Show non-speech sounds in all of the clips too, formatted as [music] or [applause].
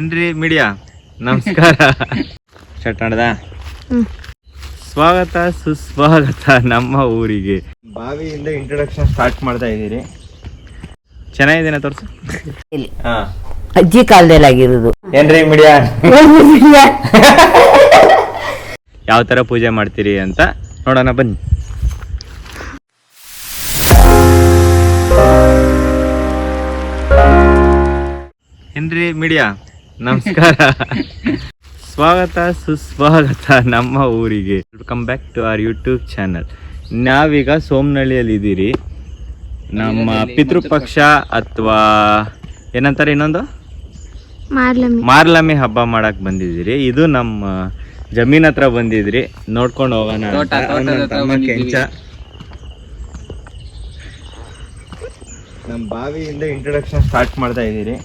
ಏನ್ರಿ ಮೀಡಿಯಾ ನಮಸ್ಕಾರ. ಸ್ಟಾರ್ಟ್ ಮಾಡ್ದ. ಸ್ವಾಗತ ಸುಸ್ವಾಗತ ನಮ್ಮ ಊರಿಗೆ. ಬಾವಿಯಿಂದ ಇಂಟ್ರೊಡಕ್ಷನ್ ಸ್ಟಾರ್ಟ್ ಮಾಡ್ತಾ ಇದ್ದೀರಿ. ಚೆನ್ನಾಗಿದ್ದೇನೆ ತೋರ್ಸು. ಹಾ. ಅಜ್ಜಿ ಕಾಲದಲ್ಲಿ ಆಗಿರೋದು. ಏನ್ರಿ ಮೀಡಿಯಾ ಯಾವ ತರ ಪೂಜೆ ಮಾಡ್ತೀರಿ ಅಂತ ನೋಡೋಣ ಬನ್ನಿ. ಏನ್ರಿ ಮೀಡಿಯಾ ನಮಸ್ಕಾರ. ಸ್ವಾಗತ ಸುಸ್ವಾಗತ ನಮ್ಮ ಊರಿಗೆ. Welcome back to our YouTube channel ನಾವೀಗ ಸೋಮನಹಳ್ಳಿಯಲ್ಲಿ ಇದ್ದೀರಿ. ನಮ್ಮ ಪಿತೃಪಕ್ಷ ಅಥವಾ ಏನಂತಾರೆ ಇನ್ನೊಂದು? ಮಾರ್ಲಮಿ. ಹಬ್ಬ ಮಾಡಕ್ ಬಂದಿದ್ದೀರಿ. ಇದು ನಮ್ಮ ಜಮೀನ್ ಹತ್ರ ಬಂದಿದ್ರಿ. ನೋಡ್ಕೊಂಡು ಹೋಗೋಣ ನಮ್ಮ ಬಾವಿಯಿಂದ ಇಂಟ್ರೊಡಕ್ಷನ್ ಸ್ಟಾರ್ಟ್ ಮಾಡ್ತಾ ಇದ್ದೀರಿ.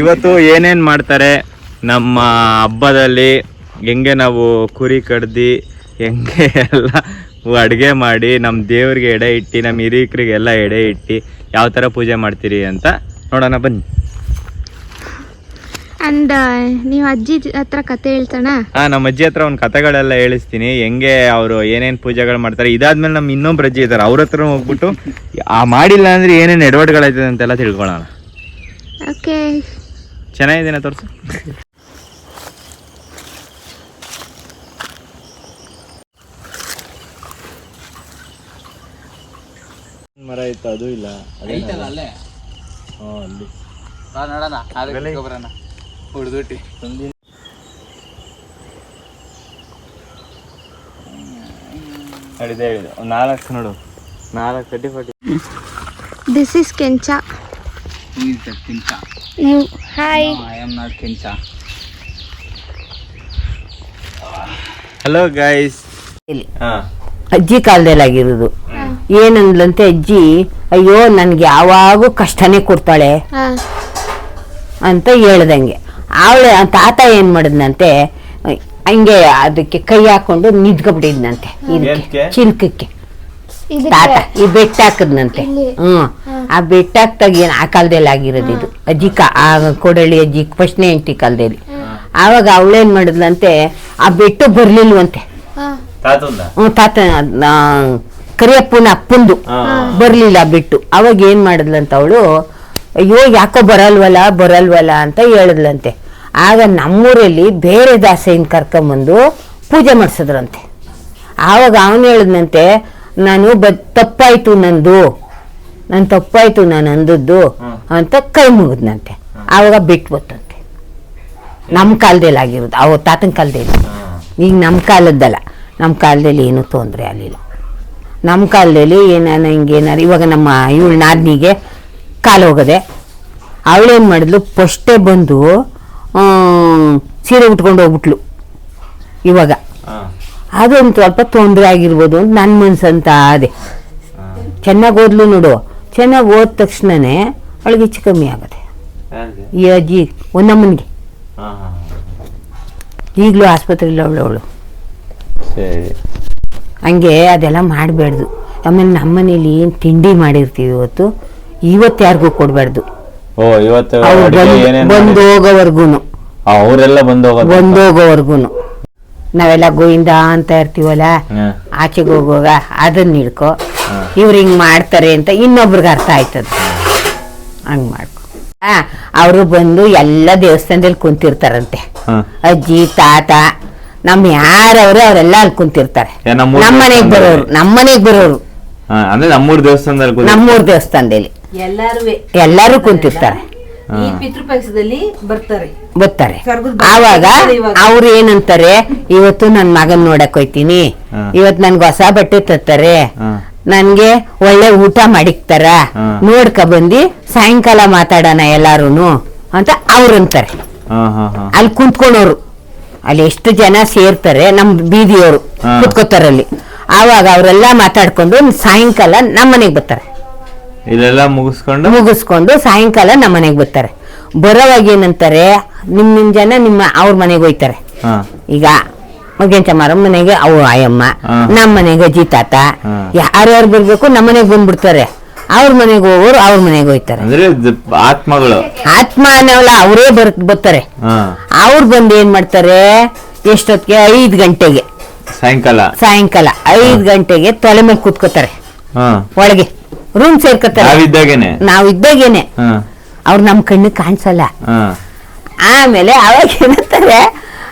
ಇವತ್ತು ಏನೇನ್ ಮಾಡ್ತಾರೆ? ನಮ್ಮ ಹಬ್ಬದಲ್ಲಿ ಹೆಂಗೆ ನಾವು ಕುರಿ ಕಡ್ದಿ ಹೆಂಗೆ ಎಲ್ಲ ಅಡುಗೆ ಮಾಡಿ ನಮ್ಮ ದೇವ್ರಿಗೆ ಎಡೆ ಇಟ್ಟು ನಮ್ಮ ಹಿರಿಯಕರಿಗೆಲ್ಲ ಎಡೆ ಇಟ್ಟು ಯಾವ ಥರ ಪೂಜೆ ಮಾಡ್ತೀರಿ ಅಂತ ನೋಡೋಣ ಬನ್ನಿ. ಅಂಡ್ ನೀವು ಅಜ್ಜಿ ಹತ್ರ ಕತೆ ಹೇಳ್ತಾನ ಹಾ ನಮ್ಮ ಅಜ್ಜಿ ಹತ್ರ ಒಂದು ಕಥೆಗಳೆಲ್ಲ ಹೇಳಿಸ್ತೀನಿ. ಹೆಂಗೆ ಅವರು ಏನೇನ್ ಪೂಜೆಗಳು ಮಾಡ್ತಾರೆ. ಇದಾದ್ಮೇಲೆ ನಮ್ಮ ಇನ್ನೊಬ್ರು ಅಜ್ಜಿ ಇದ್ದಾರೆ ಅವ್ರ ಹತ್ರ ಹೋಗ್ಬಿಟ್ಟು ಆ ಮಾಡಿಲ್ಲ ಅಂದ್ರೆ ಏನೇನ್ ಎಡವಟ್ಗಳಾಯ್ತದೆ ಅಂತೆಲ್ಲ ತಿಳ್ಕೊಳ್ಳೋಣ. ಓಕೆ ಚೆನ್ನಾಗಿದ್ದೀನ ತೋರ್ಸು. ಮರ ಇತ್ತು ಅದು ಇಲ್ಲ. ಅಲ್ಲೇ? ಹಾ, ಅಲ್ಲಿ. ಬಾ ನೋಡೋಣ? ಅದಕ್ಕೆ ಬರೋಣ ಹುಡ್ದುಟ್ಟಿ ಹೇಳಿದೆ ಹೇಳಿದೆ. ಒಂದು ನಾಲ್ಕು ನೋಡು. ನಾಲ್ಕು ಕಟ್ಟಿ ಪಟ್ಟಿ ದಿಸ್ ಇಸ್ ಕೆಂಚ ನೀನು that Kincha? You. Hi. No, I am hello Kincha. ಇಲ್ಲಿ. ಹಾ ಅಜ್ಜಿ ಕಾಲದಲ್ಲಿ ಆಗಿರೋದು ಏನಂದ್ಲಂತೆ ಅಜ್ಜಿ ಅಯ್ಯೋ ನನ್ಗೆ ಯಾವಾಗೂ ಕಷ್ಟನೇ ಕೊಡ್ತಾಳೆ ಅಂತ ಹೇಳ್ದಂಗೆ ಅವಳೆ ತಾತ ಏನ್ ಮಾಡಿದ್ನಂತೆ ಹಂಗೆ ಅದಕ್ಕೆ ಕೈ ಹಾಕೊಂಡು ನಿಂತ್ಕೊಬಿಟ್ಟಿದ್ನಂತೆ ಚಿಲ್ಕಕ್ಕೆ ತಾತ ಈ ಬೆಟ್ಟ ಹಾಕದ್ನಂತೆ. ಹ್ಮ್. ಆ ಬೆಟ್ಟ ಹಾಕ್ದಾಗ ಏನ್ ಆ ಕಾಲದಲ್ಲಿ ಆಗಿರೋದು ಇದು ಅಜ್ಜಿ ಕಾ ಆ ಕೊಡಳ್ಳಿ ಅಜ್ಜಿ ಫಸ್ಟ್ನೇ ಎಂಟಿ ಕಾಲದಲ್ಲಿ. ಆವಾಗ ಅವಳೇನ್ ಮಾಡಿದ್ಲಂತೆ ಆ ಬೆಟ್ಟು ಬರ್ಲಿಲ್ವಂತೆ. ಹ್ಞೂ ಹ್ಮ್, ತಾತ ಕರಿಯಪ್ಪನ ಅಪ್ಪಂದು ಬರಲಿಲ್ಲ ಬರ್ಲಿಲ್ಲ ಬಿಟ್ಟು. ಅವಾಗ ಏನ್ ಮಾಡಿದ್ಲಂತ ಅವಳು ಅಯ್ಯೋ ಯಾಕೋ ಬರಲ್ವಲ್ಲ ಬರಲ್ವಲ್ಲ ಅಂತ ಹೇಳಿದ್ಲಂತೆ. ಆಗ ನಮ್ಮೂರಲ್ಲಿ ಬೇರೆ ದಾಸೆಯನ್ನು ಕರ್ಕೊಂಬಂದು ಪೂಜೆ ಮಾಡಿಸಿದ್ರಂತೆ. ಆವಾಗ ಅವನು ಹೇಳಿದ್ನಂತೆ ನಾನು ಬ ತಪ್ಪಾಯ್ತು ನಂದು. ನಾನು ತಪ್ಪಾಯ್ತು ನಾನು ಅಂದದ್ದು ಅಂತ ಕೈ ಮುಗಿದ್ನಂತೆ. ಆವಾಗ ಬಿಟ್ಟು ಬತ್ತಂತೆ ನಮ್ಮ ಕಾಲದಲ್ಲಿ ಆಗಿರೋದು. ಅವ ತಾತನ ಕಾಲದಲ್ಲಿ ಈಗ ನಮ್ಮ ಕಾಲದ್ದಲ್ಲ. ನಮ್ಮ ಕಾಲದಲ್ಲಿ ಏನೂ ತೊಂದರೆ ಆಗಲಿಲ್ಲ. ನಮ್ಮ ಕಾಲದಲ್ಲಿ ಏನಾನ ಹಿಂಗೇನಾರು ಇವಾಗ ನಮ್ಮ ಇವಳು ನಾದ್ನಿಗೆ ಕಾಲು ಹೋಗದೆ. ಅವಳೇನು ಮಾಡಿದ್ಲು? ಫಸ್ಟೇ ಬಂದು ಸೀರೆ ಉಟ್ಕೊಂಡು ಹೋಗ್ಬಿಟ್ಲು. ಇವಾಗ. ಅದೊಂದು ಸ್ವಲ್ಪ ತೊಂದರೆ ಆಗಿರ್ಬೋದು ಅಂತ ನನ್ನ ಮನ್ಸಂತ ಅದೇ ಚೆನ್ನಾಗಿ ಓದ್ಲು ನೋಡು. ಚೆನ್ನಾಗಿ ಓದ ತಕ್ಷಣನೇ ಅವಳಿಗೆ ಹೆಚ್ಚು ಕಮ್ಮಿ ಆಗುತ್ತೆ. ಈ ಅಜ್ಜಿ ಒಂದಮ್ಮನಿಗೆ ಈಗಲೂ ಆಸ್ಪತ್ರೆಯಲ್ಲಿ ಅವಳು ಅವಳು. ಹಂಗೆ ಅದೆಲ್ಲ ಮಾಡಬಾರ್ದು ಆಮೇಲೆ ನಮ್ಮನೇಲಿ ಏನು ತಿಂಡಿ ಮಾಡಿರ್ತೀವಿ ಇವತ್ತು ಇವತ್ತು ಯಾರಿಗೂ ಕೊಡಬಾರ್ದು. ಬಂದು ಹೋಗೋವರ್ಗು ಬಂದು ಹೋಗೋವರ್ಗು ನಾವೆಲ್ಲ ಗೋವಿಂದ ಅಂತ ಇರ್ತೀವಲ್ಲ. ಆಚೆಗೆ ಹೋಗುವಾಗ ಅದನ್ನ ಹಿಡ್ಕೊ ಹಾ. ಇವ್ರು ಹಿಂಗ್ ಮಾಡ್ತಾರೆ ಅಂತ ಇನ್ನೊಬ್ರಿಗೆ ಅರ್ಥ ಆಯ್ತದ. ಹಂಗ್ ಮಾಡ್ಕೊ. ಆ ಅವರು ಬಂದು ಎಲ್ಲ ದೇವಸ್ಥಾನದಲ್ಲಿ ಕುಂತಿರ್ತಾರಂತೆ. ಅಜ್ಜಿ ತಾತ ನಮ್ ಯಾರವ್ರು ಅವರೆಲ್ಲ ಅಲ್ಲಿ ಕುಂತಿರ್ತಾರೆ. ಏ, ನಮ್ಮೂರ್ ನಮ್ಮ ಮನೆಗ್ ದೇವಸ್ಥಾನದಲ್ಲಿ? ಬರೋರು ನಮ್ಮ ಮನೆಗ್ ಬರೋರು. ಹಾ, ಅಂದ್ರೆ ನಮ್ಮೂರ್ ದೇವಸ್ಥಾನದಲ್ಲಿ ಕೂತಿ- ನಮ್ಮೂರ್ ದೇವಸ್ಥಾನದಲ್ಲಿ. ಎಲ್ಲಾರು ಎಲ್ಲರೂ ಕುಂತಿರ್ತಾರೆ. ಈ ಪಿತೃಪಕ್ಷದಲ್ಲಿ ಬರ್ತಾರೆ ಬರ್ತಾರೆ ಆವಾಗ. ಅವ್ರು ಏನಂತಾರೆ ಇವತ್ತು ನನ್ ಮಗನ್ ನೋಡಕ್ ಹೋಯ್ತೀನಿ. ಇವತ್ ನನ್ಗೆ ಹೊಸ ಬಟ್ಟೆ ತತ್ತಾರೆ. ನನ್ಗೆ ಒಳ್ಳೆ ಊಟ ಮಾಡಿಕ್ತಾರ. ನೋಡ್ಕ ಬಂದಿ ಸಾಯಂಕಾಲ ಮಾತಾಡೋಣ ಎಲ್ಲಾರುನು ಅಂತ ಅವ್ರಂತಾರೆ ಅಂತಾರೆ ಹಾ, ಹಾ. ಅಲ್ಲಿ ಕುಂತ್ಕೊಳೋರು ಅಲ್ಲಿ ಎಷ್ಟು ಜನ ಸೇರ್ತಾರೆ ನಮ್ ಬೀದಿಯವರು. ಕುತ್ಕೋತಾರಲ್ಲಿ ಆವಾಗ ಅವರೆಲ್ಲ ಮಾತಾಡ್ಕೊಂಡು ಸಾಯಂಕಾಲ ನಮ್ಮ ಮನೆಗ್ ಬರ್ತಾರೆ ಇಲ್ಲೆಲ್ಲ ಮುಗಿಸ್ಕೊಂಡು? ಮುಗಿಸ್ಕೊಂಡು ಸಾಯಂಕಾಲ ನಮ್ಮ ಮನೆಗೆ ಬರ್ತಾರೆ. ಬರೋವಾಗ ಏನಂತಾರೆ ನಿಮ್ ನಿಮ್ ಜನ ನಿಮ್ಮ ಅವ್ರ ಮನೆಗೆ ಹೋಯ್ತಾರೆ. ಈಗ ಚಮಾರ ಮನೆಗೆ ಅವು ಆಯಮ್ಮ. ನಮ್ಮ ಮನೆಗೆ ಅಜ್ಜಿ ತಾತ. ಯಾರ್ಯಾರು ಬರ್ಬೇಕು ನಮ್ಮ ಮನೆಗೆ ಬಂದ್ಬಿಡ್ತಾರೆ. ಅವ್ರ ಮನೆಗೆ ಹೋಗೋರು ಅವ್ರ ಮನೆಗೆ ಹೋಯ್ತಾರೆ. ಅಂದ್ರೆ ಆತ್ಮಗಳು. ಆತ್ಮ ಅನ್ನೋಲ್ಲ ಅವರೇ ಬರ್ ಬರ್ತಾರೆ. ಅವ್ರು ಬಂದು ಏನ್ ಮಾಡ್ತಾರೆ ಎಷ್ಟೊತ್ತಿಗೆ? ಐದು ಗಂಟೆಗೆ. ಸಾಯಂಕಾಲ. ಸಾಯಂಕಾಲ ಐದು ಗಂಟೆಗೆ ತಲೆ ಮೇಲೆ ಕೂತ್ಕೋತಾರೆ. ಒಳಗೆ. ರೂಮ್ ಸೇರ್ಕೊತಾರೆ. ನಾವಿದ್ದಾಗೇನೆ. ನಾವ್ ಇದ್ದಾಗೇನೆ ಹಾ. ಅವ್ರು ನಮ್ ಕಣ್ಣಿಗೆ ಕಾಣಿಸಲ್ಲ. ಹಾ. ಆಮೇಲೆ ಅವಾಗ ಏನಂತಾರೆ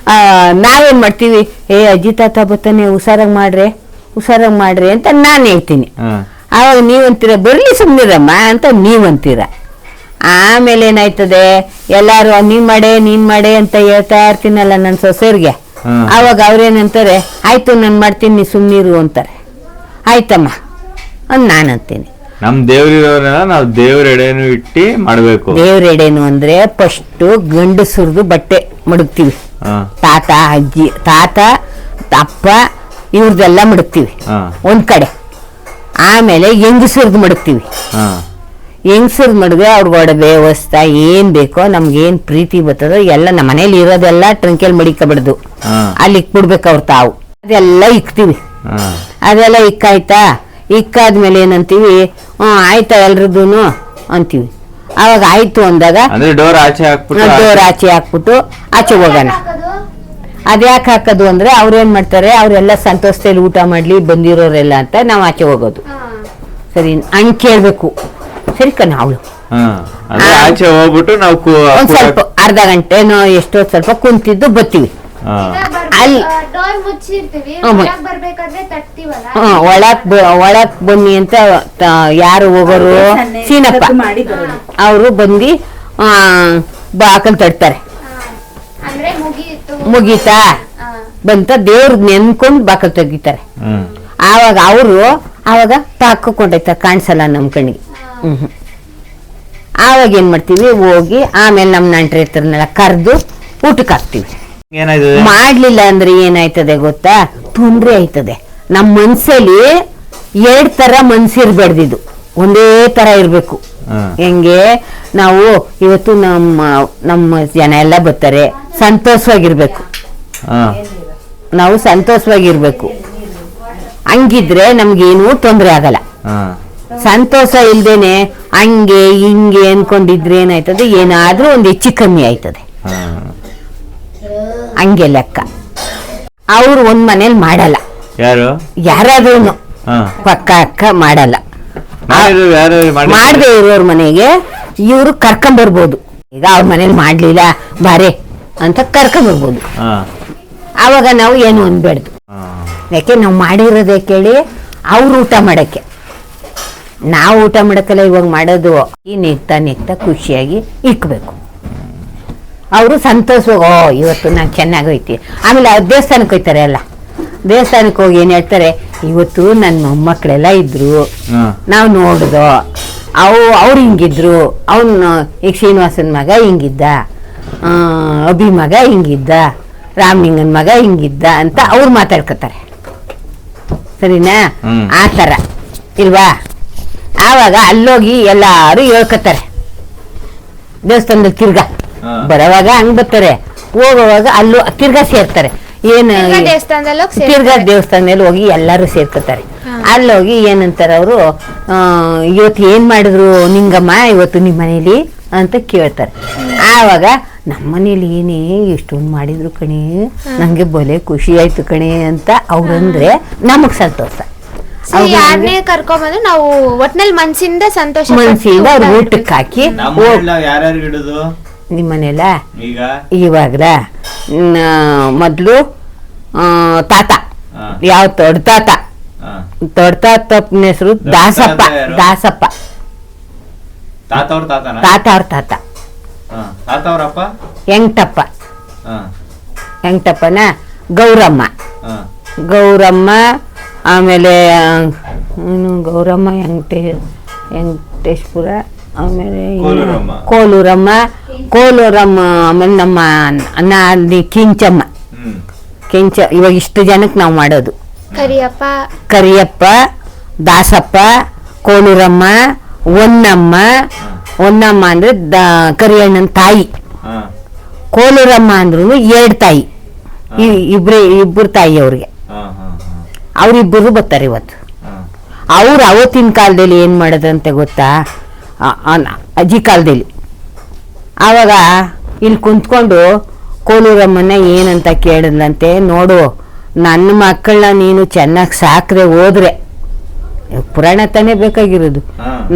ಆ, ನಾವೇನ್ ಮಾಡ್ತೀವಿ? ಏ ಅಜ್ಜಿ ತಾತ ಬತ್ತಾನೆ ಹುಷಾರಾಗಿ ಮಾಡ್ರೆ ಹುಷಾರಾಗಿ ಮಾಡ್ರಿ ಅಂತ ನಾನು ಹೇಳ್ತೀನಿ. ಅವಾಗ ಆವಾಗ ನೀವಂತೀರ? ಬರ್ಲಿ ಸುಮ್ಮನಿರಮ್ಮ ಅಂತ ನೀವಂತೀರ. ಆಮೇಲೆ ಏನಾಯ್ತದೆ? ಎಲ್ಲಾರು ನೀನ್ ಮಾಡೆ ನೀನ್ ಮಾಡೆ ಅಂತ ಹೇಳ್ತಾ ಇರ್ತೀನಲ್ಲ ನನ್ನ ಸೊಸೆಯರಿಗೆ ಹ್ಮ್. ಅವಾಗ ಅವ್ರೇನಂತಾರೆ ಆಯ್ತು ನಾನು ಮಾಡ್ತೀನಿ ಸುಮ್ಮನಿರು ಅಂತಾರೆ. ಆಯ್ತಮ್ಮ. ಅಂತ ನಾನು ಅಂತೀನಿ ನಮ್ ದೇವ್ರಿರೋರೆಲ್ಲ ನಾವು ದೇವ್ರ ಎಡೆನು ಇಟ್ಟಿ ಮಾಡ್ಬೇಕು. ದೇವ್ರೆಡೇನು ಅಂದ್ರೆ ಫಸ್ಟ್ ಗಂಡಸರದು ಬಟ್ಟೆ ಮಡಗ್ತೀವಿ. ಹಾ. ತಾತ ಅಜ್ಜಿ ತಾತ ಅಪ್ಪ ಇವ್ರದ್ದೆಲ್ಲ ಮಡಗ್ತೀವಿ. ಹಾ. ಒಂದ್ ಕಡೆ. ಆಮೇಲೆ ಹೆಂಗಸರ್ದು ಮಡಗ್ತೀವಿ. ಹಾ. ಹೆಂಗಸರ್ದು ಮಡಗೆ ಅವ್ರಿಗೆ ಒಡವೆ ವಸ್ತ ಏನ್ ಬೇಕೋ ನಮ್ಗೆ ಏನ್ ಪ್ರೀತಿ ಬರ್ತದೋ ಎಲ್ಲ ನಮ್ಮ ಮನೇಲಿ ಇರೋದೆಲ್ಲ ಟ್ರಂಕೆಲ್ ಮಡಿಕಬಾರ್ದು ಹಾ. ಅಲ್ಲಿ ಇಕ್ಬಿಡ್ಬೇಕು ಅವ್ರು ತಾವು. ಅದೆಲ್ಲ ಇಕ್ತೀವಿ. ಹಾ. ಅದೆಲ್ಲ ಇಕ್ಕಾಯ್ತಾ? ಇಕ್ಕಾದ್ಮೇಲೆ ಏನಂತೀವಿ ಹ್ಞೂ ಆಯ್ತಾ ಎಲ್ರದ್ದೂನು? ಅಂತೀವಿ. ಅವಾಗ ಆಯ್ತು ಅಂದಾಗ ಅಂದ್ರೆ ಡೋರ್ ಆಚೆ ಹಾಕ್ಬಿಟ್ಟು ಡೋರ್ ಆಚೆ ಹಾಕ್ಬಿಟ್ಟು ಆಚೆ ಹೋಗೋಣ. ಅದ್ಯಾಕೆ ಹಾಕೋದು ಅಂದ್ರೆ ಅವ್ರೇನ್ ಮಾಡ್ತಾರೆ ಅವರೆಲ್ಲ ಸಂತೋಷದಲ್ಲಿ ಊಟ ಮಾಡ್ಲಿ ಬಂದಿರೋರೆಲ್ಲ ಅಂತ ನಾವು ಆಚೆ ಹೋಗೋದು. ಸರಿ ಹಣ್ಣು ಕೇಳಬೇಕು. ಸರಿ ಕಣ ಅವಳು. ಹಾ ಅಂದ್ರೆ ಆಚೆ ಹೋಗ್ಬಿಟ್ಟು ನಾವು ಸ್ವಲ್ಪ ಅರ್ಧ ಗಂಟೆನೋ ಎಷ್ಟೋ ಸ್ವಲ್ಪ ಕುಂತಿದ್ದು ಬತ್ತೀವಿ. ಹಾ. ಅಲ್ಲಿ ಒಳಕ್ ಬ- ಒಳಕ್ ಬನ್ನಿ ಅಂತ ಯಾರು ಹೋಗೋರು? ಸೀನಪ್ಪ. ಅವರು ಬಂದು ಬಾಕಲ್ ತಡ್ತಾರೆ ಮುಗೀತಾ. ಬಂತ ದೇವ್ರ ನೆನ್ಕೊಂಡು ಬಾಕಲ್ ತೆಗಿತಾರೆ. ಹ್ಮ್. ಆವಾಗ ಅವರು ಆವಾಗ ಪಾಕೊಂಡೈತ ಕಾಣಿಸಲ್ಲ ನಮ್ ಕಣ್ಣಿಗೆ. ಹ್ಮ್ ಹ್ಮ್. ಆವಾಗ ಏನ್ ಮಾಡ್ತೀವಿ? ಹೋಗಿ ಆಮೇಲೆ ನಮ್ಮ ನಂಟ್ರ ಇರ್ತಾರನ್ನೆಲ್ಲ ಕರೆದು ಊಟಕ್ಕೆ ಹಾಕ್ತೀವಿ. ಮಾಡ್ಲಿಲ್ಲ ಅಂದ್ರೆ ಏನಾಯ್ತದೆ ಗೊತ್ತಾ? ತೊಂದ್ರೆ ಆಯ್ತದೆ. ನಮ್ಮ ಮನ್ಸಲ್ಲಿ ಎರಡ್ ತರ ಮನ್ಸಿರ್ಬಾರ್ದಿದು ಒಂದೇ ತರ ಇರ್ಬೇಕು. ಹೆಂಗೆ? ನಾವು ಇವತ್ತು ನಮ್ಮ ನಮ್ಮ ಜನ ಎಲ್ಲ ಬರ್ತಾರೆ. ಸಂತೋಷವಾಗಿರ್ಬೇಕು. ನಾವು ಸಂತೋಷವಾಗಿರ್ಬೇಕು. ಹಂಗಿದ್ರೆ ನಮ್ಗೇನು ತೊಂದರೆ ಆಗಲ್ಲ. ಸಂತೋಷ ಇಲ್ದೇನೆ ಹಂಗೆ ಹಿಂಗೆ ಅನ್ಕೊಂಡಿದ್ರೆ ಏನಾಯ್ತದೆ? ಏನಾದ್ರೂ ಒಂದು ಹೆಚ್ಚು ಕಮ್ಮಿ ಆಯ್ತದೆ. ಹಂಗೆ ಲೆಕ್ಕ. ಅವ್ರು ಒಂದ್ ಮನೇಲಿ ಮಾಡಲ್ಲ. ಯಾರು? ಯಾರಾದ್ರೂ ಪಕ್ಕ ಅಕ್ಕ ಮಾಡಲ್ಲ. ಯಾರು ಮಾಡದೆ ಇರೋರ್ ಮನೆಗೆ ಇವರು ಕರ್ಕೊಂಬರ್ಬೋದು ಈಗ ಅವ್ರ ಮನೇಲಿ ಮಾಡ್ಲಿಲ್ಲ ಬಾರೆ ಅಂತ ಕರ್ಕೊಂಡ್ ಬರ್ಬೋದು. ಆವಾಗ ನಾವು ಏನು ಅನ್ಬೇಡ್ದು ಯಾಕೆ ನಾವು ಮಾಡಿರೋದೇ ಕೇಳಿ ಅವ್ರು ಊಟ ಮಾಡಕ್ಕೆ. ನಾವು ಊಟ ಮಾಡಕ್ಕೆಲ್ಲ ಇವಾಗ ಮಾಡೋದು. ಈ ನಿಗ್ತಾ ನಿಗ್ತಾ ಖುಷಿಯಾಗಿ ಇಕ್ಬೇಕು. ಅವರು ಸಂತೋಷವಾಗಿ ಓ ಇವತ್ತು ನಾನು ಚೆನ್ನಾಗಿ ಹೋಯ್ತಿ ಆಮೇಲೆ ಅವ್ರು ದೇವಸ್ಥಾನಕ್ಕೆ ಹೋಯ್ತಾರೆ ಎಲ್ಲ ದೇವಸ್ಥಾನಕ್ಕೆ ಹೋಗಿ ಏನು ಹೇಳ್ತಾರೆ? ಇವತ್ತು ನನ್ನ ಮೊಮ್ಮಕ್ಕಳೆಲ್ಲ ಇದ್ರು. ನಾವು ನೋಡ್ದೋ. ಅವು ಅವ್ರು ಹಿಂಗಿದ್ರು. ಅವನು ಈಗ ಶ್ರೀನಿವಾಸನ ಮಗ ಹಿಂಗಿದ್ದ. ಅಭಿ ಮಗ ಹಿಂಗಿದ್ದ. ರಾಮಲಿಂಗನ ಮಗ ಹಿಂಗಿದ್ದ ಅಂತ ಅವ್ರು ಮಾತಾಡ್ಕೊತಾರೆ. ಸರಿನಾ. ಆ ಥರ ಇಲ್ವಾ? ಆವಾಗ ಅಲ್ಲೋಗಿ ಎಲ್ಲರೂ ಹೇಳ್ಕೊತಾರೆ. ದೇವಸ್ಥಾನದಲ್ಲಿ ತಿರ್ಗಾ. ಬರೋವಾಗ ಹಂಗ್ ಬರ್ತಾರೆ. ಹೋಗುವಾಗ ಅಲ್ಲೂ ತಿರ್ಗಾ ಸೇರ್ತಾರೆ. ಏನು ತಿರ್ಗಾ ದೇವಸ್ಥಾನದಲ್ಲಿ ಹೋಗಿ ಸೇರ್ತಾರೆ. ತಿರ್ಗಾ ದೇವಸ್ಥಾನದಲ್ಲಿ ಹೋಗಿ ಎಲ್ಲರೂ ಸೇರ್ಕೊತಾರೆ. ಅಲ್ಲೋಗಿ ಏನಂತಾರೆ ಅವರು ಇವತ್ತು ಏನ್ ಮಾಡಿದ್ರು ನಿಂಗಮ್ಮ? ಇವತ್ತು ನಿಮ್ಮ ಮನೇಲಿ? ಅಂತ ಕೇಳ್ತಾರೆ. ಆವಾಗ ನಮ್ಮ ಮನೇಲಿ ಏನೇ ಎಷ್ಟೊಂದು ಮಾಡಿದ್ರು ಕಣಿ ನಂಗೆ ಬೊಲೆ ಖುಷಿ ಆಯ್ತು ಕಣಿ ಅಂತ ಅವ್ರಂದ್ರೆ ನಮಗ್ ಸಂತೋಷ. ಕರ್ಕೊಂಡ್ಬಂದ್ರೆ ಯಾರನ್ನೇ ಕರ್ಕೊಂಬಂದು ನಾವು ಒಟ್ನಲ್ಲಿ ಮನ್ಸಿಂದ ಸಂತೋಷ ಮನ್ಸಿಂದ ಅವ್ರ ಊಟಕ್ಕೆ ಹಾಕಿ ಯಾರ್ಯಾರು ಇಡುದು ನಿಮ್ಮ ಮನೆಯಲ್ಲ ಈಗ? ಇವಾಗ್ಲ? ಮೊದಲು ತಾತ. ಯಾವ ತಾತ? ಹಾ. ದೊಡ್ಡ ತಾತಪ್ಪನ ಹೆಸರು ದಾಸಪ್ಪ. ದಾಸಪ್ಪ. ತಾತ ಅವ್ರ ತಾತ ಹೆಂಗಟಪ್ಪ ಹೆಂಗಟಪ್ಪನ ಗೌರಮ್ಮ. ಗೌರಮ್ಮ ಆಮೇಲೆ ಗೌರಮ್ಮ ಹೆಂಗಟೇ ವೆಂಕಟೇಶ್ಪುರ ಆಮೇಲೆ ಕೋಲೂರಮ್ಮ. ಕೋಲೂರಮ್ಮ ಆಮೇಲೆ ನಮ್ಮ ಅನ್ನ ಅಲ್ಲಿ ಕಿಂಚಮ್ಮ ಕೆಂಚ ಇವಾಗ ಇಷ್ಟು ಜನಕ್ಕೆ ನಾವು ಮಾಡೋದು. ಕರಿಯಪ್ಪ. ಕರಿಯಪ್ಪ ದಾಸಪ್ಪ ಕೋಲೂರಮ್ಮ ಒನ್ನಮ್ಮ ಒನ್ನಮ್ಮ ಅಂದ್ರೆ ದ ಕರಿಯಣ್ಣನ ತಾಯಿ. ಹಾ. ಕೋಲೂರಮ್ಮ ಅಂದ್ರೂ ಎರಡು ತಾಯಿ. ಇ- ಇಬ್ರೇ ಇಬ್ಬರು ತಾಯಿ ಅವ್ರಿಗೆ. ಹಾ ಹಾ ಹಾ. ಅವರಿಬ್ಬರು ಬರ್ತಾರೆ ಇವತ್ತು. ಅವ್ರು ಅವತ್ತಿನ ಕಾಲದಲ್ಲಿ ಏನು ಮಾಡೋದಂತೆ ಗೊತ್ತಾ? ಅಜ್ಜಿ ಕಾಲದಲ್ಲಿ. ಆವಾಗ ಇಲ್ಲಿ ಕುಂತ್ಕೊಂಡು ಕೋಲೂರಮ್ಮನ ಏನಂತ ಕೇಳಿದ್ಲಂತೆ ನೋಡು ನನ್ನ ಮಕ್ಕಳನ್ನ ನೀನು ಚೆನ್ನಾಗಿ ಸಾಕ್ರೆ ಹೋದ್ರೆ ಪುರಾಣ ತಾನೇ ಬೇಕಾಗಿರೋದು.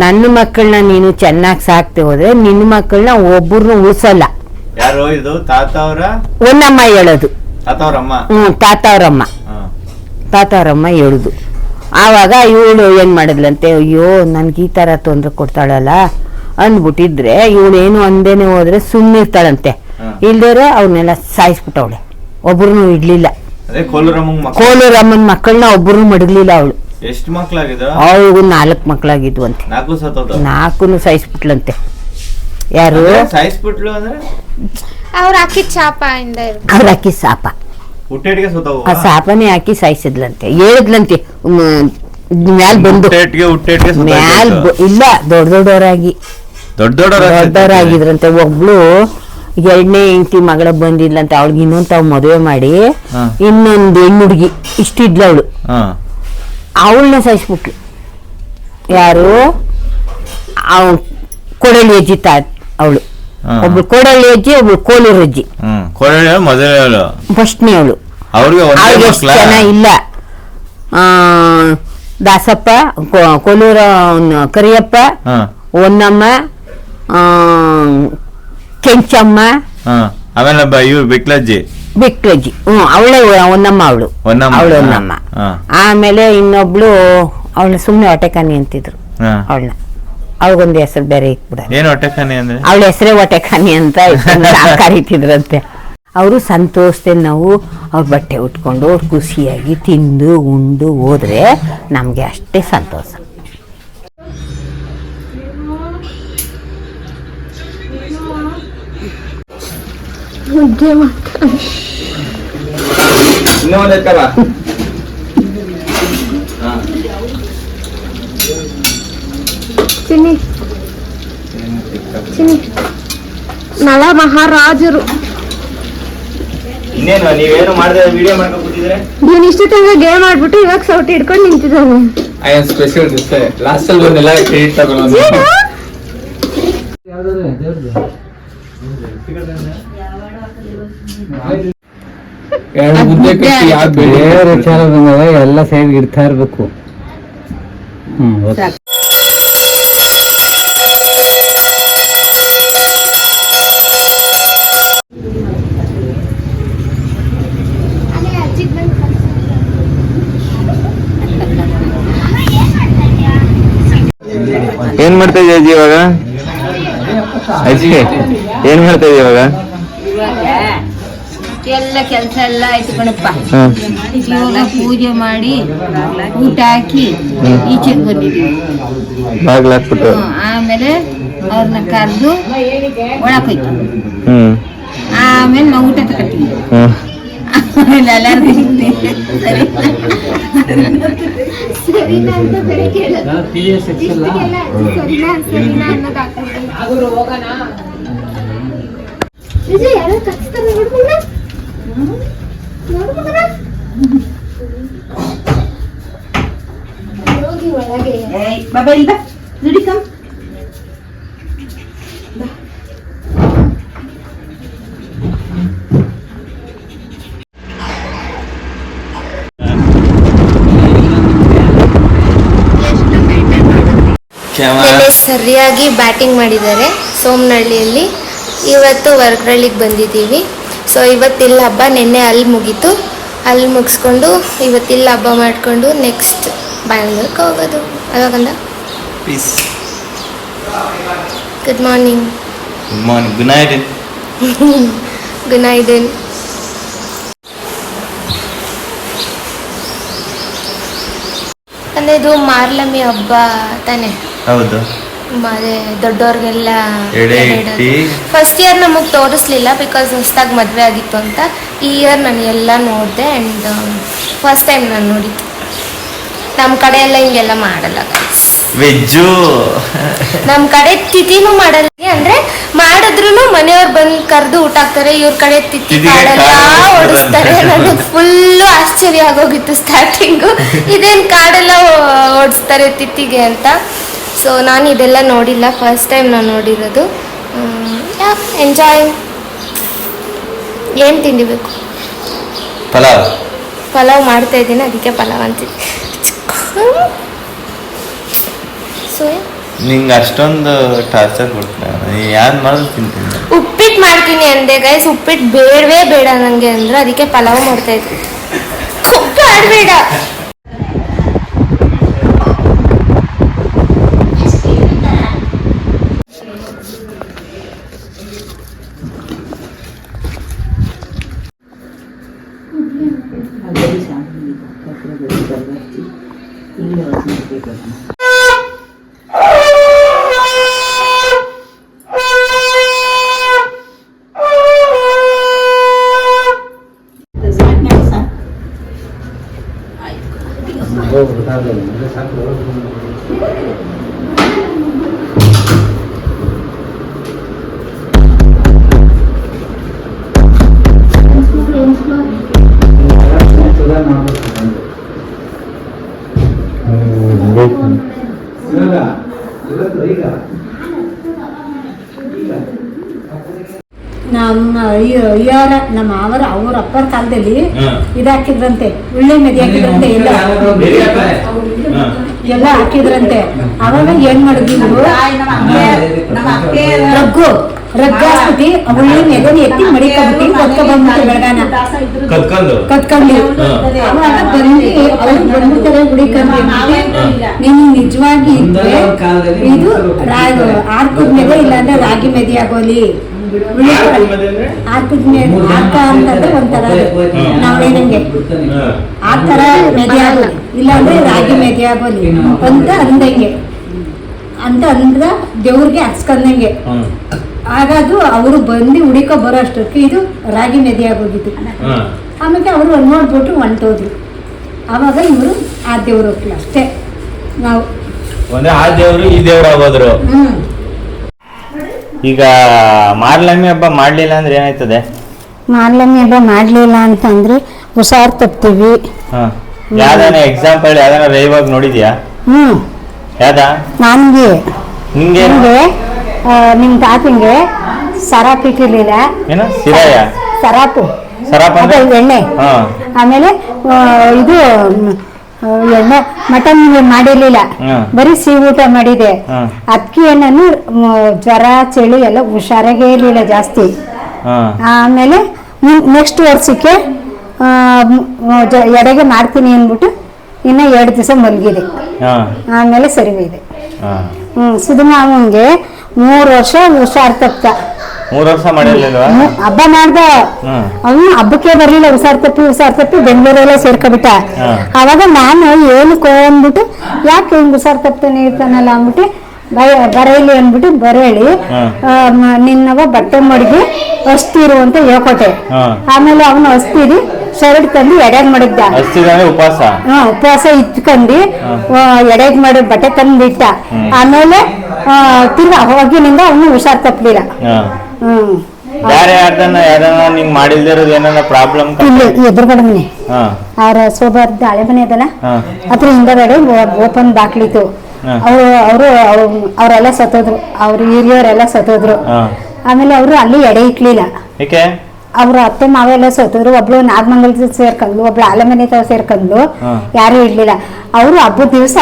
ನನ್ನ ಮಕ್ಕಳನ್ನ ನೀನು ಚೆನ್ನಾಗಿ ಸಾಕ್ತೆ ಹೋದ್ರೆ ನಿನ್ನ ಮಕ್ಕಳನ್ನ ಒಬ್ಬರನ್ನು ಉಳಿಸಲ್ಲ. ಒಂದಮ್ಮ ಹೇಳೋದು. ಹ್ಞೂ ತಾತ ಅವ್ರಮ್ಮ ತಾತ ಅವ್ರಮ್ಮ ಹೇಳುದು. ಆವಾಗ ಇವಳು ಏನು ಮಾಡಿದ್ಲಂತೆ ಅಯ್ಯೋ ನನ್ಗೆ ಈ ಥರ ತೊಂದರೆ ಕೊಡ್ತಾಳಲ್ಲ ಅಂದ್ಬಿಟ್ಟಿದ್ರೆ ಇವಳು ಏನು ಅಂದೇನೆ ಹೋದ್ರೆ ಸುಮ್ಮನೆ ಇರ್ತಾಳಂತೆ ಹಾ. ಇಲ್ದೇರೆ ಅವ್ರನ್ನೆಲ್ಲ ಸಾಯಿಸ್ಬಿಟ್ಟವಳೆ. ಒಬ್ರು ಇಡ್ಲಿಲ್ಲ. ಕೋಲೂರಮ್ಮನ ಮಕ್ಕಳನ್ನ ಒಬ್ರು ಮಡಗ್ಲಿಲ್ಲ ಅವಳು. ಎಷ್ಟು ಮಕ್ಳಾಗಿದ ಅವಳಿಗೂ ನಾಲ್ಕು ಮಕ್ಕಳಾಗಿದ್ವಂತೆ ನಾಲ್ಕು ಸತ್ತೋದ? ನಾಲ್ಕು ಸಾಯಿಸ್ಬಿಟ್ಲಂತೆ. ಯಾರು? ಸಾಯಿಸ್ಬಿಟ್ಲು ಅಂದ್ರೆ? ಅವ್ರು ಹಾಕಿದ ಚಾಪ ಇಂದ ಅವ್ರ ಹಾಕಿ ಸಾಪ. ಹುಟ್ಟೇಟ್ಗೆ ಸತ್ತೋಗ ಆ ಸಾಪನೇ ಹಾಕಿ ಸಾಯಿಸಿದ್ಲಂತೆ. ಹೇಳಿದ್ಲಂತೆ ಮ್ಯಾಲ್ ಬಂದು ಮ್ಯಾಲ್ ಇಲ್ಲ ದೊಡ್ಡ ದೊಡ್ಡವರಾಗಿ. ದೊಡ್ಡ ದೊಡ್ಡ ದೊಡ್ಡವರಾಗಿದ್ರಂತೆ ಒಬ್ಳು ಎರಡನೇ ಹೆಂಡತಿ ಮಗಳ ಬಂದಿದ್ಲಂತೆ. ಅವಳಿಗೆ ಇನ್ನೊಂದು ತಾವು ಮದುವೆ ಮಾಡಿ ಇನ್ನೊಂದು ಹೆಣ್ಣು ಹುಡುಗಿ ಇಷ್ಟಿದ್ಲ ಅವಳು. ಅವಳನ್ನ ಸಾಯಿಸ್ಬಿಟ್ಲು. ಯಾರು? ಅವ್ ಕೊಡಲಿ ಅಜ್ಜಿ ತಾ ಅವಳು. ಒಬ್ಳು ಕೊಡಲಿ ಅಜ್ಜಿ ಒಬ್ಳು ಕೋಲೂರು ಅಜ್ಜಿ. ಫಸ್ಟ್ನೇ ಅವಳು. ಅವ್ರಿಗೆ ಜನ ಇಲ್ಲ. ಆ, ದಾಸಪ್ಪ ಕೊ- ಕೊಲ್ಲೂರ ಕರಿಯಪ್ಪ ಆ, ಕೆಂಚಮ್ಮ ಆಮೇಲೆ ಇವ್ರು ಬಿಕ್ಲಜ್ಜಿ. ಬಿಕ್ಲಜ್ಜಿ. ಹ್ಞೂ ಅವಳೇ ಒಂದಮ್ಮ ಅವಳು. ಅವಳು ಒಂದಮ್ಮ. ಆಮೇಲೆ ಇನ್ನೊಬ್ಳು ಅವಳು ಸುಮ್ಮನೆ ಹೊಟ್ಟೆಕಾನಿ ಅಂತಿದ್ರು. ಅವಳನ್ನ. ಅವಳಿಗೊಂದು ಹೆಸರು ಬೇರೆ ಇಟ್ಬಿಡ ಏನು ಅಂದ್ರೆ? ಅವಳ ಹೆಸರೇ ಹೊಟ್ಟೆಕಾನಿ ಅಂತ ಕರಿತಿದ್ರಂತೆ ಅವರು ಸಂತೋಷದಿಂದ ನಾವು ಅವ್ರ ಬಟ್ಟೆ ಉಟ್ಕೊಂಡು ಖುಷಿಯಾಗಿ ತಿಂದು ಉಂಡು ಹೋದ್ರೆ ನಮಗೆ ಅಷ್ಟೇ ಸಂತೋಷ. ಇನ್ನೂ ಒಂದ್ ಎತ್ಕಲ್ಲ ಚಿನ್ನಿ ಚಿನ್ನಿ ನಳ ಮಹಾರಾಜರು. ಇನ್ನೇನು ನೀವೇನು ಮಾಡಿದ್ರೆ ವಿಡಿಯೋ ಮಾಡ್ಕೊಂಡು ಕೂತಿದ್ರೆ ನೀನ್ ಇಷ್ಟು ತನಕ ಗೇಮ್ ಆಡ್ಬಿಟ್ಟು ಇವಾಗ ಸೌಟಿ ಹಿಡ್ಕೊಂಡು ನಿಂತಿದ್ದಾನೆ. ಐ ಆಮ್ ಸ್ಪೆಷಲ್ ಲಾಸ್ಟ್ ಅಲ್ಲಿ ಬಂದೆಲ್ಲ ಕ್ರೆಡಿಟ್ ತಗೊಳ್ಳೋದು ಯಾವ್ದಾದ್ರೆ ಮುದ್ದೆ ಬೇರೆ ವಿಚಾರ ಬಂದಾಗ ಎಲ್ಲ ಸೈಡ್ ಇರ್ತಾ ಇರ್ಬೇಕು. Hmm okay. ಏನ್ ಮಾಡ್ತಾ ಅಜ್ಜಿ ಇವಾಗ? ಏನ್ ಮಾಡ್ತಾ ಇದೀವ ಇವಾಗ? ಎಲ್ಲ ಕೆಲಸ ಎಲ್ಲ ಆಯ್ತು ಕಣಪ್ಪ. ಇವಾಗ ಪೂಜೆ ಮಾಡಿ ಊಟ ಹಾಕಿ ಈಚೆಗೆ ಬಂದಿದ್ದೀವಿ ಬಾಗ್ಲಾಕ್ಬಿಟ್ಟು ಆಮೇಲೆ ಅವ್ರನ್ನ ಕರೆದು ಒಳಕೋಯ್ತು ಆಮೇಲೆ ನಾವು ಊಟ ತಗೊಳ್ತೀವಿ ಎಲ್ಲರಿಗೂ [laughs] ಹೋಗಿ ಒಳಗೆ. ಬಾಬಾ ಇಲ್ಲಿ ನುಡಿ ಕಮ್ ನೆನ್ನೆ ಸರಿಯಾಗಿ ಬ್ಯಾಟಿಂಗ್ ಮಾಡಿದ್ದಾರೆ ಸೋಮನಹಳ್ಳಿಯಲ್ಲಿ. ಇವತ್ತು ವರ್ಕ್ರಳ್ಳಿಗೆ ಬಂದಿದ್ದೀವಿ. ಸೊ ಇವತ್ತಿಲ್ಲ ಹಬ್ಬ. ನಿನ್ನೆ ಅಲ್ಲಿ ಮುಗೀತು. ಅಲ್ಲಿ ಮುಗಿಸ್ಕೊಂಡು ಇವತ್ತಿಲ್ಲ ಹಬ್ಬ ಮಾಡಿಕೊಂಡು ನೆಕ್ಸ್ಟ್ ಬ್ಯಾಂಗ್ಳೂರ್ಗೆ ಹೋಗೋದು. ಅವಾಗಂದ peace good morning good morning good night good night ಅಂದರೆ ಇದು ಮಾರ್ಲಮಿ ಹಬ್ಬ ತಾನೆ? ಹೌದು. ದೊಡ್ಡವ್ರಿಗೆಲ್ಲ ಎಡೆ ಇಟ್ಟಿ. ಫಸ್ಟ್ ಇಯರ್ ನಮಗೆ ತೋರಿಸ್ಲಿಲ್ಲ ಬಿಕಾಸ್ ಹೊಸ್ದಾಗಿ ಮದುವೆ ಆಗಿತ್ತು ಅಂತ. ಈ ಇಯರ್ ನಾನು ಎಲ್ಲ ನೋಡಿದೆ ಆ್ಯಂಡ್ ಫಸ್ಟ್ ಟೈಮ್ ನಾನು ನೋಡಿದ್ದು. ನಮ್ಮ ಕಡೆ ಎಲ್ಲ ಹಿಂಗೆಲ್ಲ ಮಾಡಲ್ಲ ಗೈಸ್ ವೆಜ್ಜು ನಮ್ಮ ಕಡೆ ತಿಥಿನೂ ಮಾಡಲ್ಲ. ಅಂದ್ರೆ ಮಾಡಿದ್ರು ಮನೆಯವ್ರು ಬಂದು ಕರೆದು ಊಟ ಹಾಕ್ತಾರೆ ಇವ್ರ ಕಡೆ ತಿಥಿ ಮಾಡಲ್ಲ ಕಾಳೆಲ್ಲ ಕಾಳು ಓಡಿಸ್ತಾರೆ ಓಡಿಸ್ತಾರೆ. ನನಗೆ ಫುಲ್ಲು ಆಶ್ಚರ್ಯ ಆಗೋಗಿತ್ತು ಸ್ಟಾರ್ಟಿಂಗು ಇದೇನು ಕಾಡೆಲ್ಲ ಓಡಿಸ್ತಾರೆ ತಿಥಿಗೆ ಅಂತ. ಸೊ ನಾನು ಇದೆಲ್ಲ ನೋಡಿಲ್ಲ. ಫಸ್ಟ್ ಟೈಮ್ ನಾನು ನೋಡಿರೋದು. ಎಂಜಾಯ್ ಏನು ತಿಂಡಿಬೇಕು ಪಲಾವ್. ಪಲಾವ್ ಮಾಡ್ತಾ ಇದ್ದೀನಿ. ಅದಕ್ಕೆ ಪಲಾವ್ ಅಂತೀನಿ ಸೊ ನಿಂಗೆ ಅಷ್ಟೊಂದು ಟಾರ್ಚರ್ ಕೊಡ್ತೀನಿ ಯಾರು ಮಾಡಿದ್ರು ತಿಂತೀನಿ. ಉಪ್ಪಿಟ್ಟು ಮಾಡ್ತೀನಿ ಅಂದೆ ಗೈಸ್ ಉಪ್ಪಿಟ್ಟು ಬೇಡವೇ ಬೇಡ ನನಗೆ ಅಂದ್ರೆ. ಅದಕ್ಕೆ ಪಲಾವ್ ಮಾಡ್ತಾ ಇದ್ದೆ ಬೇಡ ನಮ್ಮ ಅಯ್ಯೋರ ನಮ್ಮ ಅವರ ಅವ್ರ ಅಪ್ಪರ ಕಾಲದಲ್ಲಿ ಇದಾಕಿದ್ರಂತೆ ಉಳ್ಳೆ ಮೆದಿ ಹಾಕಿದ್ರಂತೆ ಇಲ್ಲ ಎಲ್ಲ ಹಾಕಿದ್ರಂತೆ. ಅವಾಗ ಏನ್ ಮಾಡಿದ್ವಿ ರಗ್ಗು. ರಗ್ಗ ಹಾಕ್ಬಿಟ್ಟು ಆ ಉಳ್ಳಿ ಮೆದನ್ ಎತ್ತಿ ಮಡಿಕೊಬಿಟ್ಟು ಕತ್ಕ ಬಂದ್ಬಿಟ್ಟು ಬೆಳಗಾನ. ಕತ್ಕೊಂಡು. ಅವಾಗ ಬಂದು ಅವ್ರು ನೀನು ನಿಜವಾಗಿ ಇದ್ರೆ ಇದು ರಾಗಿ ಆರ್ಕದ ಮೇಲೆ ಇಲ್ಲಾಂದ್ರೆ ರಾಗಿ ಮೆದಿ ಆಗೋಲಿ. ಮೇಲೆ ಆರ್ಕ ಅಂತಂದ್ರೆ ಒಂಥರ ನಾವೇನಂಗೆ ಆ ತರ ಮೆದೆ ಆಗೋಲಿ ಇಲ್ಲಾಂದ್ರೆ ರಾಗಿ ಮೆದೆ ಆಗೋದು. ಅಂತ ಅಂದಂಗೆ. ಅಂತ ಅಂದ್ರ ದೇವ್ರಿಗೆ ಹಚ್ಕೊಂಡಂಗೆ ಹಾಗಾದ್ರು ಆಗ ಅದು ಅವರು ಬಂದು ಹುಡಿಕೋ ಬರೋ ಅಷ್ಟಕ್ಕೆ ಇದು ರಾಗಿ ಮೆದೆ ಆಗೋಗಿತ್ತು. ಆಮೇಲೆ ಅವರು ನೋಡ್ಬಿಟ್ಟು ಹೊಂಟೋದ್ರು. ಅವಾಗ ಇವರು ಆ ದೇವ್ರ ಹೋಗ್ಲಿ ಅಷ್ಟೇ. ನಾವು ಒಂದೇ ಆ ದೇವ್ರು ಈ ದೇವ್ರು ಆಗೋದ್ರು. ಹ್ಮ್. ಈಗ ಮಾರ್ಲಮ್ಮಿ ಹಬ್ಬ ಮಾಡ್ಲಿಲ್ಲ ಅಂದ್ರೆ ಏನಾಯ್ತದೆ? ಮಾರ್ಲಮ್ಮಿ ಹಬ್ಬ ಮಾಡಲಿಲ್ಲ ಅಂತಂದ್ರೆ ಹುಷಾರ್ ತಪ್ತೀವಿ. ಹಾಂ. ಯಾವ್ದಾನ ಎಕ್ಸಾಂಪಲ್ ಯಾವ್ದಾನ ರೈವಾಗಿ ನೋಡಿದ್ಯಾ? ಹ್ಞೂ ಯಾವ್ದ? ನನಗೆ. ನಿಂಗೆ ನಿಮಗೆ ನಿಮ್ಮ ತಾತಂಗೆ ಸರಾಪ್ ಇಟ್ಟಿರ್ಲಿಲ್ಲ ಏನು? ಸಿರಾಯ ಸರಾಪು. ಸರಾಪ್ ಅದೇ ಅಂದ್ರೆ ಎಣ್ಣೆ. ಹಾ. ಆಮೇಲೆ ಆ, ಇದು ಎಣ್ಣೆ ಮಟನ್ ಮಾಡಿರ್ಲಿಲ್ಲ. ಬರೀ ಸಿಹಿ ಊಟ ಮಾಡಿದೆ. ಅಕ್ಕಿ ಅದಕ್ಕೆ ಏನನ್ನು ಜ್ವರ ಚಳಿ ಎಲ್ಲ ಹುಷಾರಾಗೇ ಇರಲಿಲ್ಲ ಜಾಸ್ತಿ. ಆಮೇಲೆ ನೆಕ್ಸ್ಟ್ ವರ್ಷಕ್ಕೆ ಎಡೆಗೆ ಮಾಡ್ತೀನಿ ಅಂದ್ಬಿಟ್ಟು ಇನ್ನ ಎರಡು ದಿವಸ ಮಲಗಿದೆ. ಆಮೇಲೆ ಸರಿ ಹೋಗಿದೆ ಸುಧಮಾವಂಗೆ ಮೂರು ವರ್ಷ ಹುಷಾರ್ ತಪ್ಪ ಮೂರ್ ವರ್ಷ ಮಾಡಿರ್ಲಿಲ್ವಾ? ಹ್ಮ್, ಹಬ್ಬ ಮಾಡ್ದ. ಅವನು ಹಬ್ಬಕ್ಕೆ ಬರ್ಲಿಲ್ಲ ಹುಷಾರ್ ತಪ್ಪಿ ಹುಷಾರ್ ತಪ್ಪಿ ಬೆಂಗಳೂರೆಲ್ಲ ಸೇರ್ಕೊಬಿಟ್ಟ. ಅವಾಗ ನಾನು ಏನಕ್ಕೆ ಅಂದ್ಬಿಟ್ಟು ಯಾಕೆ ಹಿಂಗ್ ಹುಷಾರ್ ತಪ್ತಾನೆ ಇರ್ತಾನಲ್ಲ ಅಂದ್ಬಿಟ್ಟು ಬರೇಲಿ ಅಂದ್ಬಿಟ್ಟು ಬರೇಳಿ. ನಿನ್ನವ ಬಟ್ಟೆ ಮಡಗಿ ಹಸ್ತಿರು ಅಂತ ಹೇಳ್ಕೊಟ್ಟೆ. ಆಮೇಲೆ ಅವನು ಹಸ್ತಿರಿ ಶರ್ಟ್ ತಂದು ಎಡೆ ಮಾಡಿದ್ದ ಉಪವಾಸ? ಉಪವಾಸ ಇಟ್ಕೊಂಡು ಎಡೆಗ್ ಮಾಡಿ ಬಟ್ಟೆ ತಂದು ಬಿಟ್ಟ ಆಮೇಲೆ ತಿರ್ಗಾ ಅವಾಗಿನಿಂದ ಅವನು ಹುಷಾರ್ ತಪ್ಪಲಿಲ್ಲ ಯಾರೇ ಯಾರ್ದನ್ನ ಯಾರನ್ನ ನಿಂಗ್ ಮಾಡಿಲ್ದಿರೋದು ಏನಾರ ಪ್ರಾಬ್ಲಮ್ ಇಲ್ಲಿ ಎದುರುಗಡೆ ಮನೆ ಅವ್ರ ಸೋಬರ್ದ ಹಳೆ ಮನೆ ಅದಲ್ಲ? ಅದ್ರ ಹಿಂದಗಡೆ ಓಪನ್ ಬಾಕ್ಲಿತ್ತು. ಅವರು ಅವರು ಅವರೆಲ್ಲ ಸತ್ತೋದ್ರು. ಅವ್ರ ಹಿರಿಯವರೆಲ್ಲ ಸತ್ತೋದ್ರು. ಆಮೇಲೆ ಅವರು ಅಲ್ಲಿ ಎಡೆ ಇಟ್ಲಿಲ್ಲ. ಏಕೆ? ಅವ್ರ ಅತ್ತೆ ಮಾವೆಲ್ಲ ಸತ್ತೋದ್ರು. ಒಬ್ಳು ನಾಗಮಂಗಲ ಸೇರ್ಕೊಂಡ್ಲು ಒಬ್ಳು ಹಳೆ ಮನೆ ತರ ಸೇರ್ಕೊಂಡ್ಲು ಯಾರು ಇರ್ಲಿಲ್ಲ. ಅವರು ಹಬ್ಬದ ದಿವಸ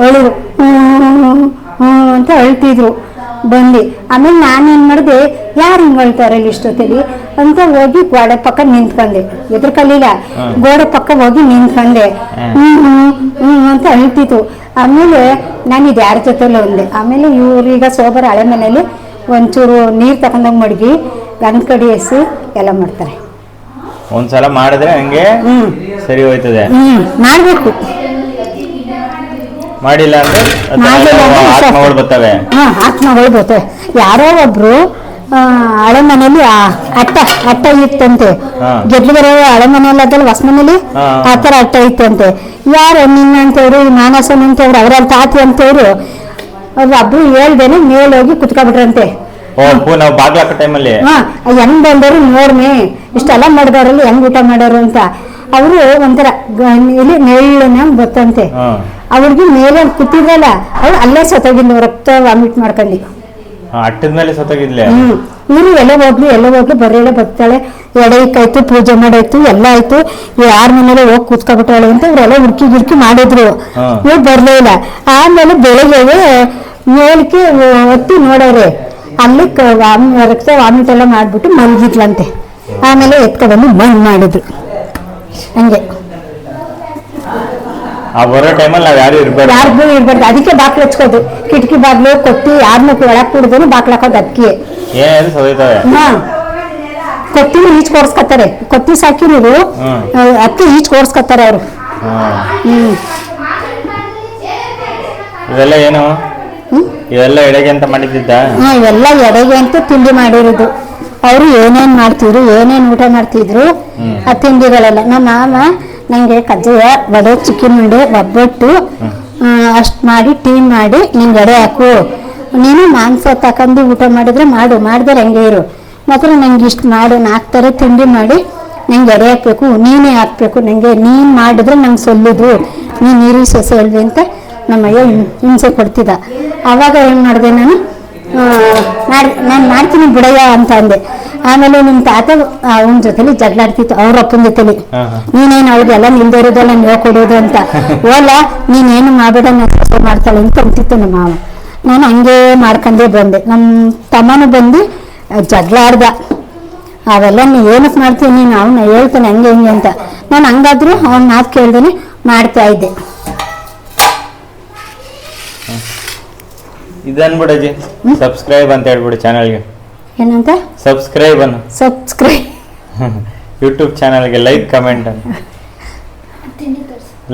ಹೇಳಿದ್ರು ಹ್ಮ್ ಹ್ಮ್ ಅಂತ ಅಳ್ತಿದ್ರು. ಬಂದು. ಆಮೇಲೆ ನಾನು ಏನು ಮಾಡಿದೆ ಯಾರು ಹಿಂಗೆ ಅಲ್ಲಿ ಇಷ್ಟೊತ್ತಲ್ಲಿ? ಅಂತ ಹೋಗಿ ಗೋಡೆ ಪಕ್ಕ ನಿಂತ್ಕೊಂಡೆ. ಎದುರು ಕಲಿಲ್ಲ ಗೋಡೆ ಪಕ್ಕ ಹೋಗಿ ನಿಂತ್ಕೊಂಡೆ. ಹ್ಞೂ ಹ್ಞೂ ಅಂತ ಅಳ್ತಿತ್ತು ಆಮೇಲೆ ನಾನು ಇದು ಯಾರ ಜೊತೆಲ್ಲ ಒಂದೆ ಆಮೇಲೆ ಇವ್ರೀಗ ಸೋಬರ ಹಳೆ ಮನೇಲಿ ಒಂಚೂರು ನೀರು ತಗೊಂಡೋಗಿ ಮಡಗಿ ಗಂಧ ಕಡಿ ಎಸಿ ಎಲ್ಲ ಮಾಡ್ತಾರೆ. ಒಂದ್ಸಲ ಮಾಡಿದ್ರೆ ಹಂಗೆ ಸರಿ ಹೋಯ್ತದೆ. ಮಾಡ್ಬೇಕು. ಮಾಡಿಲ್ಲ ಅಂದ್ರೆ ಮಾಡಿಲ್ಲ. ಆತ್ಮಗಳು ಬರ್ತವೆ. ಹಾ ಆತ್ಮಗಳು ಬರ್ತವೆ. ಯಾರೋ ಒಬ್ರು ಹಳೆ ಮನೇಲಿ ಅಟ್ಟ ಅಟ್ಟ ಇತ್ತಂತೆ. ಹಾ. ಗೆದ್ಲು ಬರೋ ಹಳೆ ಮನೆಯಲ್ಲಿ ಅದಲ್ಲ ಹೊಸ ಮನೇಲಿ ಆ ತರ ಅಟ್ಟ ಇತ್ತಂತೆ. ಯಾರು ನಿನ್ನ ಅಂತವ್ರು ಮಾನಸನ್ ಅಂತವ್ರು ಅವ್ರ ತಾತಿ ಅಂತವ್ರು ಅವ್ರ ಒಬ್ರು ಹೇಳ್ದೇನೆ ಮೇಲೋಗಿ ಕುತ್ಕೊಬಿಟ್ರಂತೆ. ನಾವು ಬಾಗ್ಲಾಕ ಟೈಮಲ್ಲಿ. ಹಾ ಹೆಂಗ್ ಬಂದವರು ನೋಡ್ಮೆ. ಇಷ್ಟೆಲ್ಲ ಮಾಡಿದವ್ರಲ್ಲಿ ಹೆಂಗ್ ಊಟ ಮಾಡೋರು ಅಂತ. ಅವರು ಒಂಥರ ಇಲ್ಲಿ ನೆಳ್ಳನ ಬತ್ತಂತೆ. ಹಾ ಅವ್ರಿಗೆ ಮೇಲೆ ಕೂತಿದ್ರಲ್ಲ ಅವ್ರು ಅಲ್ಲೇ ಸತ್ತೋಗಿದ್ಲು ರಕ್ತ ವಾಮಿಟ್ ಮಾಡ್ಕೊಂಡು. ಅಟ್ಟದ ಮೇಲೆ ಸತ್ತೋಗಿದ್ಲೆ? ಹ್ಮ್. ಇವ್ರು ಎಲ್ಲ ಹೋಗ್ಲಿ ಎಲ್ಲ ಹೋಗ್ಲಿ ಬರೋಳೆ ಬರ್ತಾಳೆ. ಎಡೈಕಾಯ್ತು ಪೂಜೆ ಮಾಡಾಯ್ತು ಎಲ್ಲ ಆಯ್ತು. ಯಾರ ಮನೇಲೆ ಹೋಗಿ ಕೂತ್ಕೊಬಿಟ್ಟಾಳೆ ಅಂತ ಇವರೆಲ್ಲ ಹುಡ್ಕಿ ಗಿಡ್ಕಿ ಮಾಡಿದ್ರು. ಇವ್ರು ಬರ್ಲೇ ಇಲ್ಲ. ಆಮೇಲೆ ಬೆಳಗ್ಗೆ ಮೇಲಕ್ಕೆ ಒತ್ತಿ ನೋಡೋರೆ ಅಲ್ಲಿ ರಕ್ತ ವಾಮಿಟ್ ಎಲ್ಲ ಮಾಡ್ಬಿಟ್ಟು ಮಲಗಿದ್ಲಂತೆ. ಆಮೇಲೆ ಎತ್ಕೊಬಂದು ಬಂದ್ ಮಾಡಿದ್ರು. ಹಂಗೆ. ಆ ಬರೋ ಟೈಮಲ್ಲಿ ನಾವ್ ಯಾರು ಯಾರಿಗೂ ಇರ್ಬಾರ್ದು. ಅದಕ್ಕೆ ಬಾಕ್ಲು ಹಚ್ಕೋದು. ಕಿಟಕಿ ಬಾಗ್ಲು ಕೊತ್ತಿ ಯಾರನ್ನೂ ಒಳಗ್ ಕುಡ್ದು ಬಾಕ್ಲು ಹಾಕೋದು ಅದಕ್ಕೆ ಏನಾದ್ರು ಹಾ. ಕೊತ್ತಿನ ಈಚ್ ಕೊಡ್ಸ್ಕತ್ತಾರೆ ಕೊತ್ತಿ ಸಾಕಿ ನೀವು. ಅಕ್ಕಿ ಈಚ್ ಕೊಡ್ಸ್ಕೊತಾರೆ ಅವರು. ಹ್ಮ್ ಹ್ಮ್. ಇವೆಲ್ಲ ಏನು? ಇವೆಲ್ಲ ಎಡೆಗೆ ಅಂತ ಮಾಡಿದ್ದಿದ್ದ? ಹಾ ಇವೆಲ್ಲ ಎಡೆಗೆ ಅಂತ ತಿಂಡಿ ಮಾಡಿರೋದು. ಅವರು ಏನೇನ್ ಮಾಡ್ತಿದ್ರು ಏನೇನ್ ಊಟ ಮಾಡ್ತಿದ್ರು ಆ ತಿಂಡಿಗಳೆಲ್ಲ. ನಮ್ಮ ಮಾಮ ನಂಗೆ ಕಜ್ಜಾಯ, ವಡೆ, ಚಿಕನ್ ಉಂಡೆ, ಒಬ್ಬಟ್ಟು ಅಷ್ಟು ಮಾಡಿ ಟೀ ಮಾಡಿ ನಿಂಗೆ ಎಡೆ ಹಾಕು. ನೀನು ಮಾಂಸ ತಕೊಂಡು ಊಟ ಮಾಡಿದ್ರೆ ಮಾಡು, ಮಾಡಿದ್ರೆ ಹಂಗೆ ಇರು. ಮಾತ್ರ ನಂಗೆ ಇಷ್ಟು ಮಾಡು ನಾಲ್ಕು ಥರ ತಿಂಡಿ ಮಾಡಿ ನಂಗೆ ಎಡೆ ಹಾಕ್ಬೇಕು, ನೀನೇ ಹಾಕ್ಬೇಕು. ನನಗೆ ನೀನು ಮಾಡಿದ್ರೆ ನಂಗೆ ಸೊಲ್ಲುದು. ನೀನು ನೀರು ಸೊಸೆ ಹೇಳ್ದೆ ಅಂತ ನಮ್ಮಯ್ಯ ಹಿಂಸೆ ಕೊಡ್ತಿದ್ದ. ಆವಾಗ ಏನು ಮಾಡಿದೆ ನಾನು? ಮಾಡ್ ನಾನು ಮಾಡ್ತೀನಿ ಬಿಡಯ್ಯ ಅಂತ ಅಂದೆ. ಆಮೇಲೆ ನಿಮ್ಮ ತಾತ ಅವನ ಜೊತೆಲಿ ಜಗಳಾಡ್ತಿತ್ತು ಅವ್ರ ಅಪ್ಪನ ಜೊತೆಲಿ ನೀನೇನ್ ಅವ್ರಿಗೆ ನೀನೇನು ಅವ್ರಿಗೆಲ್ಲ ನಿಲ್ದಿರೋದೆಲ್ಲ ನೀವು ಕೊಡೋದು ಅಂತ. ಓಲ ನೀನೇನು ಮಾಡಬೇಡ ನಾನು ಮಾಡ್ತಾಳೆ ಅಂತ ಅಂತಿತ್ತು ನಮ್ಮ ಮಾವ. ನಾನು ಹಂಗೆ ಮಾಡ್ಕೊಂಡೇ ಬಂದೆ. ನಮ್ಮ ತಮ್ಮನೂ ಬಂದು ಜಗಳಾಡ್ದ ಅವೆಲ್ಲ ನೀ ಏನಕ್ಕೆ ಮಾಡ್ತೀನಿ ನೀನು? ಅವನ್ನ ಹೇಳ್ತಾನೆ ಹಂಗೆ ಹಿಂಗೆ ಅಂತ. ನಾನು ಹಂಗಾದ್ರೂ ಅವ್ನ ಮಾತು ಕೇಳ್ದೇನೆ ಮಾಡ್ತಾ ಇದ್ದೆ. ಇದನ್ಬಿಡಜಿ ಸಬ್ಸ್ಕ್ರೈಬ್ ಅಂತ ಹೇಳ್ಬಿಡು ಚಾನಲ್ಗೆ ಏನಂತ? ಸಬ್ಸ್ಕ್ರೈಬ್ ಅನ್ನು. ಸಬ್ಸ್ಕ್ರೈಬ್ ಯೂಟ್ಯೂಬ್ ಚಾನಲ್ಗೆ ಲೈಕ್ ಕಮೆಂಟ್ ಅನ್ನು.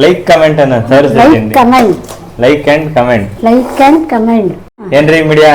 ಲೈಕ್ ಕಮೆಂಟ್ ಅನ್ನು ಲೈಕ್ ತೋರಿಸ್ತೀನಿ comment like and comment like and comment ಏನ್ರಿ ಮೀಡಿಯಾ